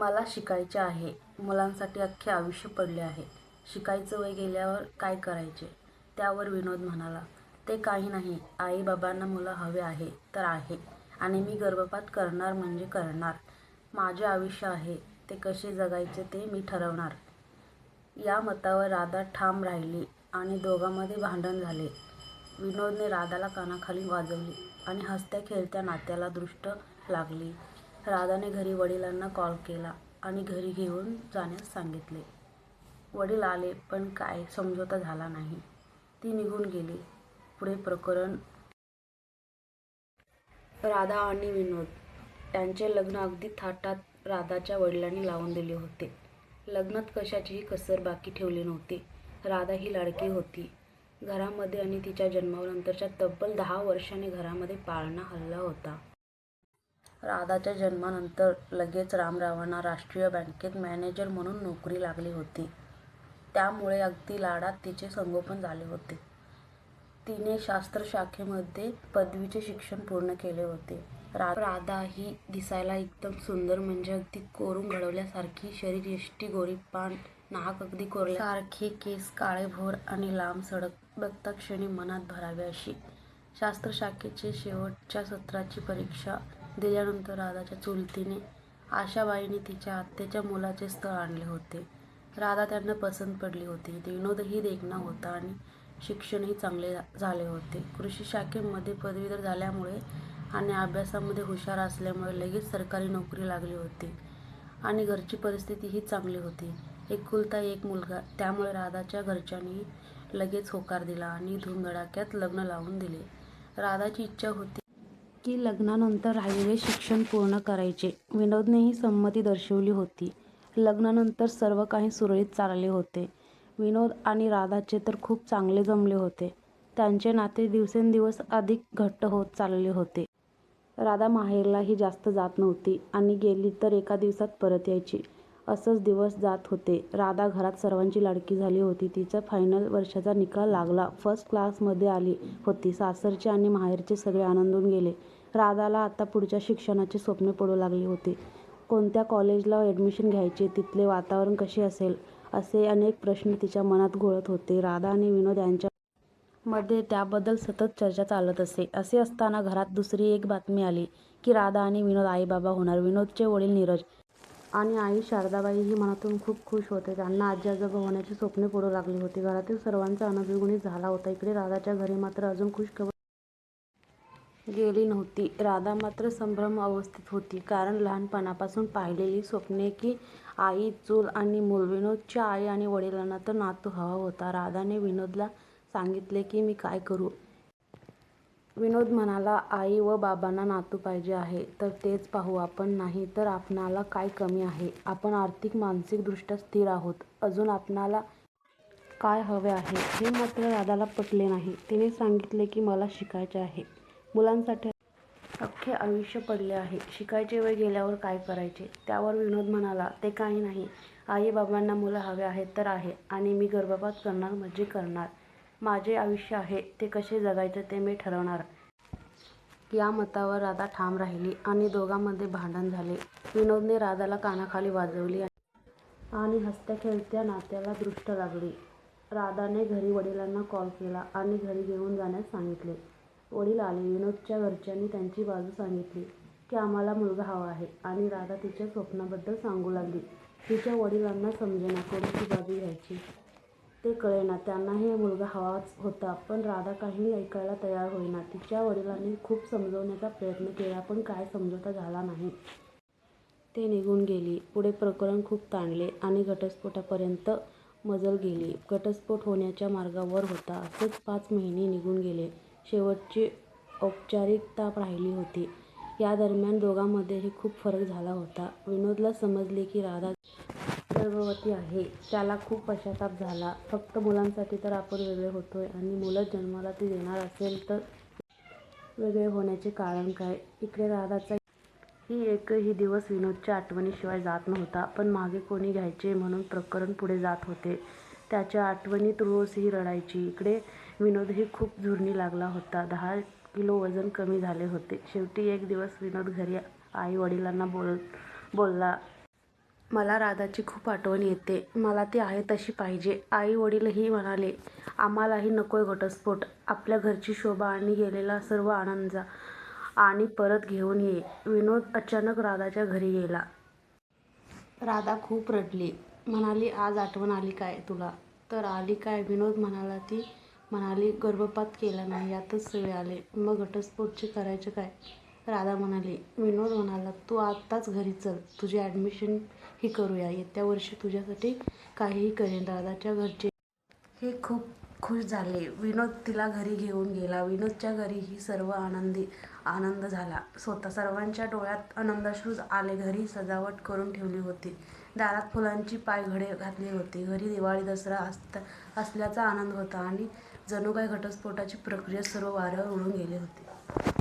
मला शिकायचे आहे. मुलांसाठी अख्खे आयुष्य पडले आहे. शिकायचं वय गेल्यावर काय करायचे? त्यावर विनोद म्हणाला, ते काही नाही. आई-बाबांना मुलं हवे आहे तर आहे आणि मी गर्भपात करणार म्हणजे करणार. माझे आयुष्य आहे, ते कसे जगायचे ते मी ठरवणार. या मतावर राधा ठाम राहिली आणि दोघांमध्ये भांडण झाले. विनोदने राधाला कानाखाली वाजवली आणि हसत्या-खेळत्या नात्याला दृष्ट लागली. राधाने घरी वडिलांना कॉल केला आणि घरी घेऊन जाण्यास सांगितले. वडील आले पण काय समझोता झाला नाही. ती निघून गेली. पुढे प्रकरण राधा आणि विनोद त्यांचे लग्न अगदी थाटात राधाच्या वडिलांनी लावून दिले होते. लग्नात कशाचीही कसर बाकी ठेवली नव्हती. राधा ही लाडकी होती घरामध्ये आणि तिच्या जन्मानंतरच्या तब्बल दहा वर्षांनी घरामध्ये पाळणा हलला होता. राधाच्या जन्मानंतर लगेच रामरावांना राष्ट्रीय बँकेत मॅनेजर म्हणून नोकरी लागली होती. त्यामुळे अगदी लाडात तिचे संगोपन झाले होते. तिने शास्त्रशाखेमध्ये पदवीचे शिक्षण पूर्ण केले होते. राधा ही दिसायला एकदम सुंदर म्हणजे अगदी कोरून घडवल्यासारखी शरीरयष्टी गोरीपान, नाक अगदी कोरल्यासारखे, केस काळेभोर आणि लांबसडक, बघताक्षणी मनात भरावे अशी. शास्त्रशाखेच्या शेवटच्या सत्राची परीक्षा दिल्यानंतर राधाच्या चुलतीने आशाबाईंनी तिच्या आत्याच्या मुलाचे स्थळ आणले होते. राधा त्यांना पसंत पडली होती. विनोदही देखणा होता आणि शिक्षणही चांगले झाले होते. कृषी शाखेमध्ये पदवीधर झाल्यामुळे आणि अभ्यासामध्ये हुशार असल्यामुळे लगेच सरकारी नोकरी लागली होती आणि घरची परिस्थितीही चांगली होती. एकुलता एक मुलगा त्यामुळे राधाच्या घरच्यांनी लगेच होकार दिला आणि धूमधडाक्यात लग्न लावून दिले. राधाची इच्छा होती की लग्नानंतर राहिलेले शिक्षण पूर्ण करायचे. विनोदनेही संमती दर्शवली होती. लग्नानंतर सर्व काही सुरळीत चालले होते. विनोद आणि राधाचे तर खूप चांगले जमले होते. त्यांचे नाते दिवसेंदिवस अधिक घट्ट होत चालले होते. राधा माहेरलाही जास्त जात नव्हती आणि गेली तर एका दिवसात परत यायची. असंच दिवस जात होते. राधा घरात सर्वांची लाडकी झाली होती. तिचा फायनल वर्षाचा निकाल लागला. फर्स्ट क्लासमध्ये आली होती. सासरचे आणि माहेरचे सगळे आनंदून गेले. राधाला आता पुढच्या शिक्षणाचे स्वप्ने पडू लागले होते. कोणत्या कॉलेजला ॲडमिशन घ्यायचे, तिथले वातावरण कसे असेल असे अनेक प्रश्न तिच्या मनात घोळत होते. राधा आणि विनोद यांच्यामध्ये त्याबद्दल सतत चर्चा चालत असे. असे असताना घरात दुसरी एक बातमी आली की राधा आणि विनोद आई-बाबा होणार. विनोदचे वडील नीरज आणि आई शारदाबाई ही मनातून खूप खुश होते. त्यांना आजी-आजोबा होण्याची स्वप्ने पडू लागली होती. घरातील सर्वांचा आनंद झाला होता. इकडे राधाच्या घरी मात्र अजून खुश खबर गेली नव्हती. राधा मात्र संभ्रम अवस्थेत होती. कारण लहानपणापासून पाहिलेली स्वप्ने की आई, चूल आणि मूल. विनोदच्या आई आणि वडिलांना तर नातू हवा होता. राधाने विनोदला सांगितले की मी काय करू? विनोद म्हणाला, आई व बाबांना नातू पाहिजे आहे तर तेच पाहू आपण. नाही तर आपणाला काय कमी आहे? आपण आर्थिक मानसिकदृष्ट्या स्थिर आहोत. अजून आपणाला काय हवे आहे? हे मात्र राधाला पटले नाही. तिने सांगितले की मला शिकायचे आहे. मुलांसाठी अख्खे आयुष्य पडले आहे. शिकायचे वय गेल्यावर काय करायचे? त्यावर विनोद म्हणाला, ते काही नाही. आई-बाबांना मुलं हवे आहेत तर आहे आणि मी गर्भपात करणार म्हणजे करणार. माझे आयुष्य आहे, ते कसे जगायचे ते मी ठरवणार. या मतावर राधा ठाम राहिली आणि दोघांमध्ये भांडण झाले. विनोदने राधाला कानाखाली वाजवली आणि हसत्या-खेळत्या नात्याला दृष्ट लागली. राधाने घरी वडिलांना कॉल केला आणि घरी घेऊन जाण्यास सांगितले. वडील आले. विनोदच्या घरच्यांनी त्यांची बाजू सांगितली की आम्हाला मुलगा हवा आहे आणि राधा तिच्या स्वप्नाबद्दल सांगू लागली. तिच्या वडिलांना समजेना कोणाची बाजू घ्यायची ते कळेना. त्यांनाही मुलगा हवाच होता पण राधा काहीही ऐकायला तयार होईना. तिच्या वडिलांनी खूप समजवण्याचा प्रयत्न केला पण काय समजवता झाला नाही. ते निघून गेली. पुढे प्रकरण खूप ताणले आणि घटस्फोटापर्यंत मजल गेली. घटस्फोट होण्याच्या मार्गावर होता. असेच पाच महिने निघून गेले. शेवटची औपचारिकता राहिली होती. या दरम्यान दोघांमध्येही खूप फरक झाला होता. विनोदला समजले की राधा गर्भवती आहे. त्याला खूप पश्चाताप झाला. फक्त मुलांसाठी तर आपण वेगळे होतोय आणि मुलंच जन्माला ती देणार असेल तर वेगळे होण्याचे कारण काय? इकडे राधाचा ही एकही दिवस विनोदच्या आठवणीशिवाय जात नव्हता. पण मागे कोणी घ्यायचे म्हणून प्रकरण पुढे जात होते. त्याच्या आठवणीत रोज ही रडायची. इकडे विनोदही खूप झुरणी लागला होता. दहा किलो वजन कमी झाले होते. शेवटी एक दिवस विनोद घरी आई-वडिलांना बोलला. मला राधाची खूप आठवण येते. मला ती आहे तशी पाहिजे. आई वडीलही म्हणाले आम्हालाही नकोय घटस्फोट. आपल्या घरची शोभा आणि गेलेला सर्व आनंद जा आणि परत घेऊन ये. विनोद अचानक राधाच्या घरी गेला. राधा खूप रडली. म्हणाली आज आठवण आली काय तुला? तर आली काय? विनोद म्हणाला ती म्हणाली गर्भपात केला नाही यातच सगळे आले. मग घटस्फोटचे करायचे काय? राधा म्हणाली विनोद म्हणाला तू आत्ताच घरी चल. तुझी ॲडमिशन ही करूया. येत्या वर्षी तुझ्यासाठी काहीही करेन. राधाच्या घरचे हे खूप खुश झाले. विनोद तिला घरी घेऊन गेला. विनोदच्या घरीही सर्व आनंदी आनंद झाला. स्वतः सर्वांच्या डोळ्यात आनंदाश्रू आले. घरी सजावट करून ठेवली होती. दारात फुलांची पायघडे घातली होती. घरी दिवाळी दसरा असता असल्याचा आनंद होता आणि जणू काय घटस्फोटाची प्रक्रिया सर्व वाऱ्यावर उडून गेले होते.